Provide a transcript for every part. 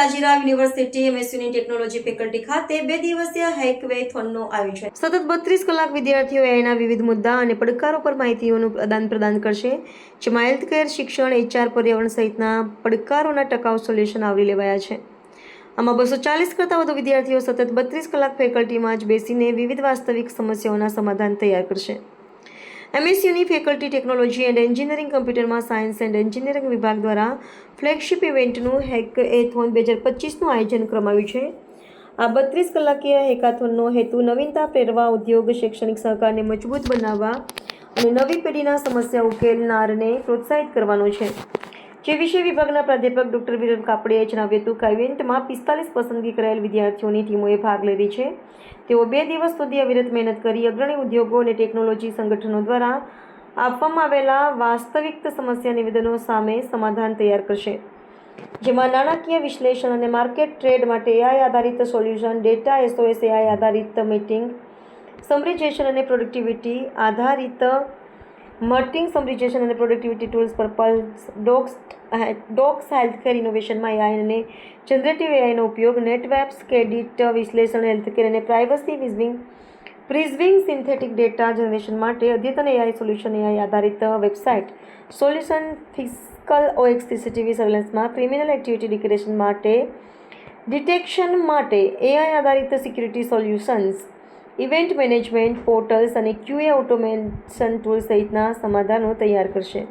જાજીરા university એમએસયુની technology faculty ખાતે બે દિવસીય હેકવેથોનનું આયોજન. સતત બત્રીસ કલાક વિદ્યાર્થીઓ એના વિવિધ મુદ્દા અને પડકારો પર માહિતીઓનું આદાન પ્રદાન કરશે, જેમાં હેલ્થકેર શિક્ષણ એચઆર પર્યાવરણ સહિતના પડકારોના ટકાઉ સોલ્યુશન આવરી લેવાયા છે. આમાં બસો ચાલીસ કરતાં વધુ વિદ્યાર્થીઓ સતત બત્રીસ કલાક ફેકલ્ટીમાં જ બેસીને વિવિધ વાસ્તવિક સમસ્યાઓના સમાધાન તૈયાર કરશે. એમએસયુની ફેકલ્ટી ટેકનોલોજી એન્ડ એન્જિનિયરિંગ કમ્પ્યુટરમાં સાયન્સ એન્ડ એન્જિનિયરિંગ વિભાગ દ્વારા ફ્લેગશિપ ઇવેન્ટનું હેક એથોન બે હજાર પચીસનું આયોજન કરવામાં છે. આ બત્રીસ કલાકીય હેકાથોનનો હેતુ નવીનતા પ્રેરવા ઉદ્યોગ, શૈક્ષણિક સહકારને મજબૂત બનાવવા અને નવી પેઢીના સમસ્યા ઉકેલનારને પ્રોત્સાહિત કરવાનો છે. જે વિષય વિભાગના પ્રાધ્યાપક ડોક્ટર વિરમ કાપડિયાએ જણાવ્યું હતું કે ઇવેન્ટમાં પિસ્તાલીસ પસંદગી કરાયેલ વિદ્યાર્થીઓની ટીમોએ ભાગ લીધી છે. તેઓ બે દિવસ સુધી અવિરત મહેનત કરી અગ્રણી ઉદ્યોગો અને ટેકનોલોજી સંગઠનો દ્વારા આપવામાં આવેલા વાસ્તવિક સમસ્યા નિવેદનો સામે સમાધાન તૈયાર કરશે. જેમાં નાણાકીય વિશ્લેષણ અને માર્કેટ ટ્રેડ માટે એઆઈ આધારિત સોલ્યુશન, ડેટા એસઓએસ એઆઈ આધારિત મીટિંગ, સમરીજેશન અને પ્રોડક્ટિવિટી આધારિત મર્ટિંગ સમરિઝેશન અને પ્રોડક્ટિવિટી ટૂલ્સ પર પલ્સ ડોક્સ ડોક્સ હેલ્થકેર ઇનોવેશનમાં એઆઈ અને જનરેટિવ એઆઈનો ઉપયોગ નેટવેબ્સ ક્રેડિટ વિશ્લેષણ હેલ્થકેર અને privacy વિઝવિંગ preserving synthetic data generation માટે અદ્યતન એઆઈ સોલ્યુશન એઆઈ આધારિત website solution physical OX CCTV સર્વેલન્સમાં criminal activity ડિક્રેશન માટે ડિટેક્શન માટે એઆઈ આધારિત security solutions event management portals અને ક્યુએ ઓટોમેશન ટૂલ સહિતના સમાધાનો તૈયાર કરશે.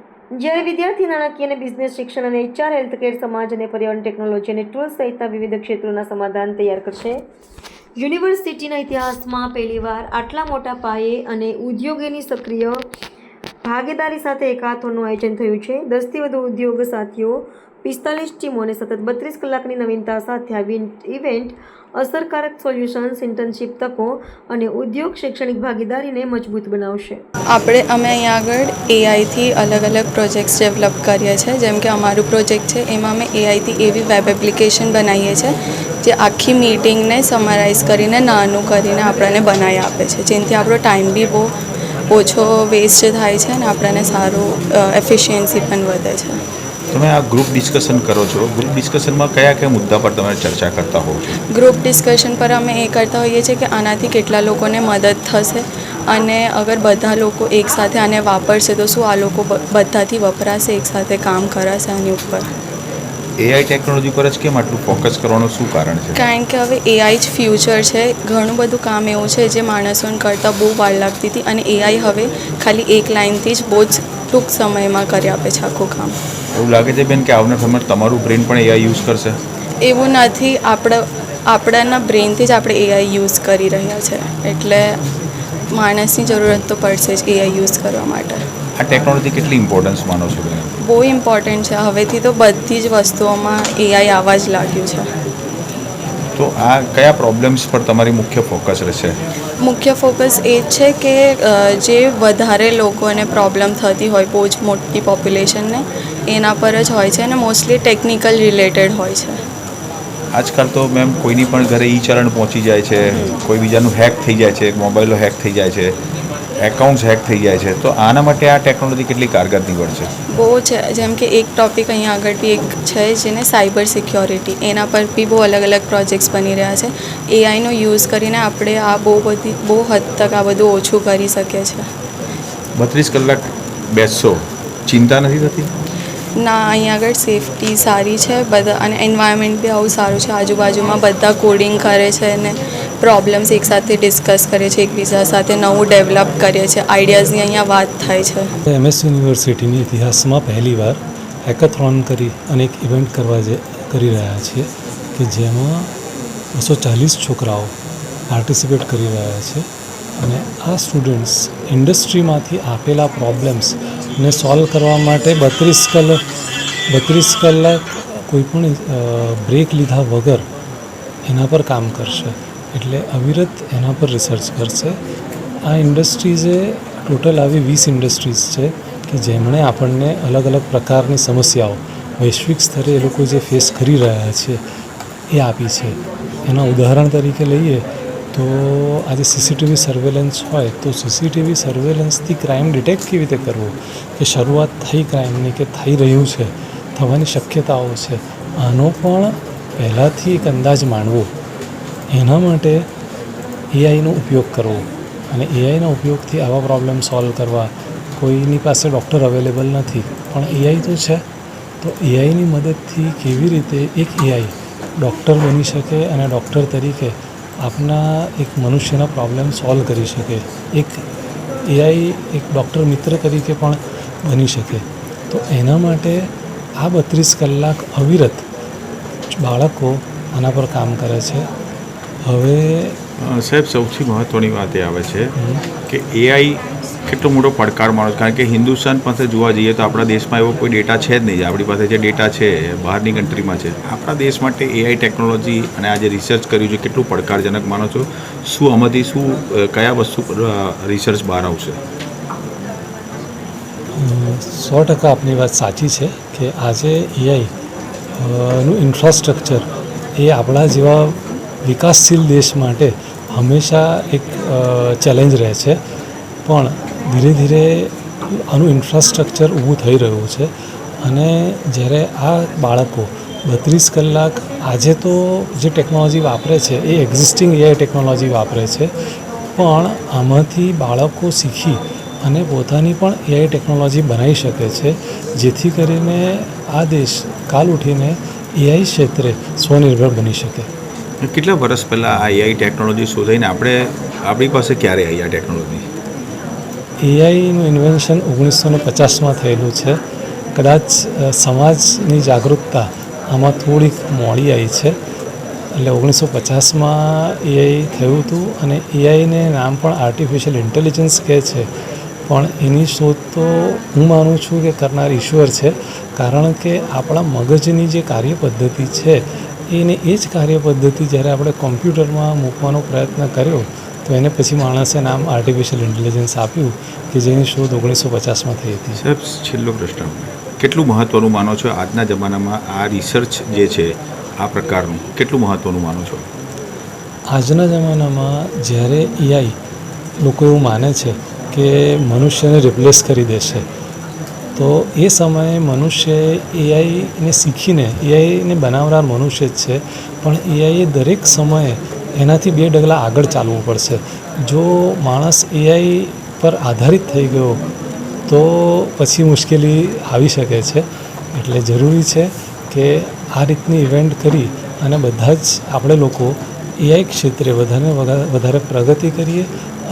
જ્યારે વિદ્યાર્થી નાણાકીય અને બિઝનેસ શિક્ષણ અને એચઆર હેલ્થકેર સમાજ અને પર્યાવરણ ટેકનોલોજી અને ટૂલ્સ સહિતના વિવિધ ક્ષેત્રોના સમાધાન તૈયાર કરશે. યુનિવર્સિટીના ઇતિહાસમાં પહેલીવાર આટલા મોટા પાયે અને ઉદ્યોગોની સક્રિય ભાગીદારી સાથે એકાથોનું આયોજન થયું છે. દસથી વધુ ઉદ્યોગ સાથીઓ પિસ્તાલીસ ટીમો અને સતત બત્રીસ કલાકની નવીનતા સાથે આ ઇવેન્ટ અસરકારક સોલ્યુશન્સ, ઇન્ટર્નશીપ તકો અને ઉદ્યોગ શૈક્ષણિક ભાગીદારીને મજબૂત બનાવશે. આપણે અમે અહીંયા આગળ એઆઈથી અલગ અલગ પ્રોજેક્ટ્સ ડેવલપ કરીએ છીએ. જેમ કે અમારું પ્રોજેક્ટ છે, એમાં અમે એઆઈથી એવી વેબ એપ્લિકેશન બનાવીએ છીએ, જે આખી મીટિંગને સમરાઇઝ કરીને, નાનું કરીને આપણને બનાવી આપે છે. જેનાથી આપણો ટાઈમ બી બહુ ઓછો વેસ્ટ થાય છે અને આપણને સારું એફિશિયન્સી પણ વધે છે. તમે આ ગ્રુપ ડિસ્કશન કરો છો. ગ્રુપ ડિસ્કશનમાં કયા કયા મુદ્દા પર તમે ચર્ચા કરતા હોવ છો? ગ્રુપ ડિસ્કશન પર અમે એ કરતા હોઈએ છીએ કે આનાથી કેટલા લોકોને મદદ થશે અને અગર બધા લોકો એકસાથે આને વાપરશે તો શું આ લોકો બધાથી વપરાશે એકસાથે કામ કરાશે આની ઉપર? એઆઈ ટેકનોલોજી પર જ કેમ આટલું ફોકસ કરવાનું શું કારણ છે? કારણ કે હવે એઆઈ જ ફ્યુચર છે. ઘણું બધું કામ એવું છે જે માણસોને કરતાં બહુ વાર લાગતી હતી અને એઆઈ હવે ખાલી એક લાઇનથી જ બહુ જ ટૂંક સમયમાં કરી આપે છે આખું કામ. એવું લાગે છે બેન કે આવનાર સમય તમારું બ્રેન પણ એઆઈ યુઝ કરશે? એવું નથી. આપણે આપણાના બ્રેનથી જ આપણે એઆઈ યુઝ કરી રહ્યા છે. એટલે માણસની જરૂરત તો પડશે જ એઆઈ યુઝ કરવા માટે. આ ટેકનોલોજી કેટલી ઇમ્પોર્ટન્સ માનો છો બેન? બહુ ઇમ્પોર્ટન્ટ છે. હવેથી તો બધી જ વસ્તુઓમાં એઆઈ આવવા જ લાગ્યું છે. તો આ કયા પ્રોબ્લેમ્સ પર તમારી મુખ્ય ફોકસ રહેશે? મુખ્ય ફોકસ એ જ છે કે જે વધારે લોકોને પ્રોબ્લેમ થતી હોય બહુ જ મોટી પોપ્યુલેશનને એના પર જ હોય છે અને મોસ્ટલી ટેકનિકલ રિલેટેડ હોય છે. આજકાલ તો મેમ કોઈની પણ ઘરે ઈ ચરણ પહોંચી જાય છે કોઈ બીજાનું હેક થઈ જાય છે મોબાઈલો હેક થઈ જાય છે. એકાઉન્ટ્સ હેક થઈ જાય છે તો આના માટે આ ટેકનોલોજી કેટલી કારગર નીવડશે બહુ છે જેમ કે એક ટોપિક અહીંયા આગળ બી એક છે જેને સાયબર સિક્યોરિટી એના પર બી બહુ અલગ અલગ પ્રોજેક્ટ્સ બની રહ્યા છે. એઆઈનો યુઝ કરીને આપણે આ બહુ બધી બહુ હદ તક આ બધું ઓછું કરી શકીએ છીએ. બત્રીસ કલાક બેસશો ચિંતા નથી થતી? ના અહીંયા આગળ સેફટી સારી છે બધા અને એન્વાયરમેન્ટ બી આવું સારું છે આજુબાજુમાં બધા કોડિંગ કરે છે અને પ્રોબ્લેમ્સ એકસાથે ડિસ્કસ કરીએ છીએ, એકબીજા સાથે નવું ડેવલપ કરીએ છીએ. આઈડિયાઝની અહીંયા વાત થાય છે. એમએસ યુનિવર્સિટીની ઇતિહાસમાં પહેલીવાર હેકાથોન કરી અને એક ઇવેન્ટ કરવા જે, કરી રહ્યા છીએ કે જેમાં બસો ચાલીસ છોકરાઓ પાર્ટિસિપેટ કરી રહ્યા છે અને આ સ્ટુડન્ટ્સ ઇન્ડસ્ટ્રીમાંથી આપેલા પ્રોબ્લેમ્સને સોલ્વ કરવા માટે બત્રીસ કલાક બત્રીસ કલાક કોઈપણ બ્રેક લીધા વગર એના પર કામ કરશે. એટલે અવિરત એના પર રિસર્ચ કરશે. આ ઇન્ડસ્ટ્રીઝે ટોટલ આવી વીસ ઇન્ડસ્ટ્રીઝ છે કે જેમણે આપણને અલગ અલગ પ્રકારની સમસ્યાઓ, વૈશ્વિક સ્તરે એ લોકો જે ફેસ કરી રહ્યા છે, એ આપી છે. એના ઉદાહરણ તરીકે લઈએ તો આજે સીસીટીવી સર્વેલન્સ હોય તો સીસીટીવી સર્વેલન્સથી ક્રાઇમ ડિટેક્ટ કેવી રીતે કરવું? કે શરૂઆત થઈ ક્રાઇમની કે થઈ રહ્યું છે, થવાની શક્યતાઓ છે. આનો પણ પહેલાંથી એક અંદાજ માંડવો એના માટે એઆઈનો ઉપયોગ કરવો અને એઆઈના ઉપયોગથી આવા પ્રોબ્લેમ સોલ્વ કરવા કોઈની પાસે ડૉક્ટર અવેલેબલ નથી. પણ એઆઈ તો છે. તો એઆઈની મદદથી કેવી રીતે એક એઆઈ ડૉક્ટર બની શકે અને ડૉક્ટર તરીકે આપના એક મનુષ્યના પ્રોબ્લેમ સોલ્વ કરી શકે? એક એઆઈ એક ડૉક્ટર મિત્ર તરીકે પણ બની શકે. તો એના માટે આ બત્રીસ કલાક અવિરત બાળકો આના પર કામ કરે છે. હવે સાહેબ સૌથી મહત્ત્વની વાત એ આવે છે કે એઆઈ કેટલો મોટો પડકાર માનો કારણ કે હિન્દુસ્તાન પાસે જોવા જઈએ તો આપણા દેશમાં એવો કોઈ ડેટા છે જ નહીં. આપણી પાસે જે ડેટા છે બહારની કન્ટ્રીમાં છે આપણા દેશ માટે એઆઈ ટેકનોલોજી અને આ જે રિસર્ચ કર્યું છે કેટલું પડકારજનક માનો છો. શું આમાંથી શું કયા વસ્તુ પર રિસર્ચ બહાર આવશે? સો ટકા આપની વાત સાચી છે કે આજે એઆઈ નું ઇન્ફ્રાસ્ટ્રક્ચર એ આપણા જેવા વિકાસશીલ દેશ માટે હંમેશા એક ચેલેન્જ રહે છે. પણ ધીરે ધીરે આનું ઇન્ફ્રાસ્ટ્રક્ચર ઊભું થઈ રહ્યું છે અને જ્યારે આ બાળકો બત્રીસ કલાક આજે તો જે ટેકનોલોજી વાપરે છે, એ એક્ઝિસ્ટિંગ એઆઈ ટેકનોલોજી વાપરે છે, પણ આમાંથી બાળકો શીખી અને પોતાની પણ એઆઈ ટેકનોલોજી બનાવી શકે છે, જેથી કરીને આ દેશ કાલ ઉઠીને એઆઈ ક્ષેત્રે સ્વનિર્ભર બની શકે. કેટલા વર્ષ પહેલાં આ એઆઈ ટેકનોલોજી શોધાઈને આપણે આપણી પાસે ક્યારે આવી આ ટેકનોલોજી એઆઈનું ઇન્વેન્શન ઓગણીસો પચાસમાં થયેલું છે. કદાચ સમાજની જાગૃતતા આમાં થોડીક મોડી આવી છે. એટલે ઓગણીસો પચાસમાં એઆઈ થયું હતું અને એઆઈને નામ પણ આર્ટિફિશિયલ ઇન્ટેલિજન્સ કહે છે. પણ એની શોધ તો હું માનું છું કે કરનાર ઈશ્વર છે. કારણ કે આપણા મગજની જે કાર્ય પદ્ધતિ છે એને એ જ કાર્ય પદ્ધતિ જ્યારે આપણે કોમ્પ્યુટરમાં મૂકવાનો પ્રયત્ન કર્યો તો એને પછી માણસે નામ આર્ટિફિશિયલ ઇન્ટેલિજન્સ આપ્યું કે જેની શોધ ઓગણીસો પચાસમાં થઈ હતી. સાહેબ છેલ્લો પ્રશ્ન. કેટલું મહત્ત્વનું માનો છો આજના જમાનામાં આ રિસર્ચ જે છે આ પ્રકારનું? કેટલું મહત્ત્વનું માનો છો? આજના જમાનામાં જ્યારે એઆઈ લોકો એવું માને છે કે મનુષ્યને રિપ્લેસ કરી દેશે તો એ સમયે મનુષ્ય એઆઈને શીખીને એઆઈને બનાવનાર મનુષ્ય જ છે. પણ એઆઈએ દરેક સમયે એનાથી બે ડગલા આગળ ચાલવું પડશે. જો માણસ એઆઈ પર આધારિત થઈ ગયો, તો પછી મુશ્કેલી આવી શકે છે. એટલે જરૂરી છે કે આ રીતની ઇવેન્ટ કરી અને બધા જ આપણે લોકો એઆઈ ક્ષેત્રે વધારે વધારે પ્રગતિ કરીએ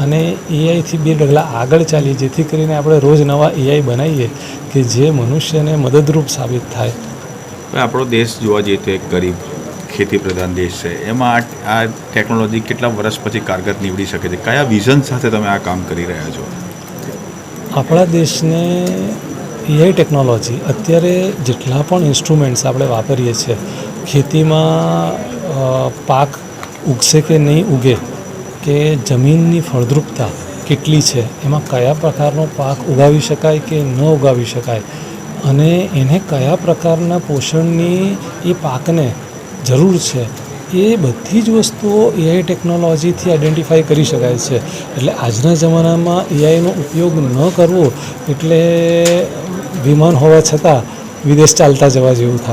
અને એઆઈથી બે ડગલા આગળ ચાલીએ જેથી કરીને આપણે રોજ નવા એઆઈ બનાવીએ કે જે મનુષ્યને મદદરૂપ સાબિત થાય. આપણો દેશ જોવા જઈએ તો એક ગરીબ ખેતી પ્રધાન દેશ છે. એમાં આ આ ટેકનોલોજી કેટલા વર્ષ પછી કારગત નીવડી શકે છે? કયા વિઝન સાથે તમે આ કામ કરી રહ્યા છો? આપણા દેશને એઆઈ ટેકનોલોજી અત્યારે જેટલા પણ ઇન્સ્ટ્રુમેન્ટ્સ આપણે વાપરીએ છીએ ખેતીમાં પાક ઉગશે કે નહીં ઉગે, કે જમીનની ફળદ્રુપતા કેટલી છે, એમાં કયા પ્રકારનો પાક ઉગાવી શકાય કે ન ઉગાવી શકાય અને એને કયા પ્રકારના પોષણની એ પાકને જરૂર છે, એ બધી જ વસ્તુઓ એઆઈ ટેકનોલોજીથી આઈડેન્ટિફાઈ કરી શકાય છે. એટલે આજના જમાનામાં એઆઈનો ઉપયોગ ન કરવો એટલે વિમાન હોવા છતાં વિદેશ ચાલતા જવા જેવું થાય.